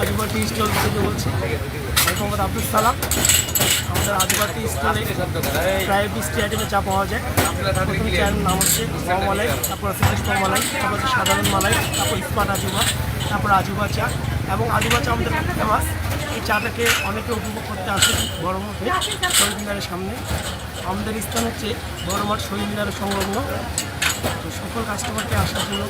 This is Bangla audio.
আদিবাসী স্টল থেকে বলছি। আমি মোহাম্মদ আব্দুল সালাম। আমাদের আদিবাসী স্টলে প্রায় বিশটি আইটেমের চা পাওয়া যায়। প্রথম চায়ের নাম হচ্ছে মালাই, তারপর আছে কৃষ্ণ মালাই, তারপর হচ্ছে সাধারণ মালাই, তারপর ইস্পাত আজুবা, তারপর আজুবা চা এবং আজুবা চা আমাদের ফেমাস। এই চাটাকে অনেকে উপভোগ করতে আসে বড় মাঠে শহীদ মিনারের সামনে। আমাদের স্থান হচ্ছে বড় মাঠ শহীদ মিনারের সংলগ্ন সকল কাস্টমারকে আসার জন্য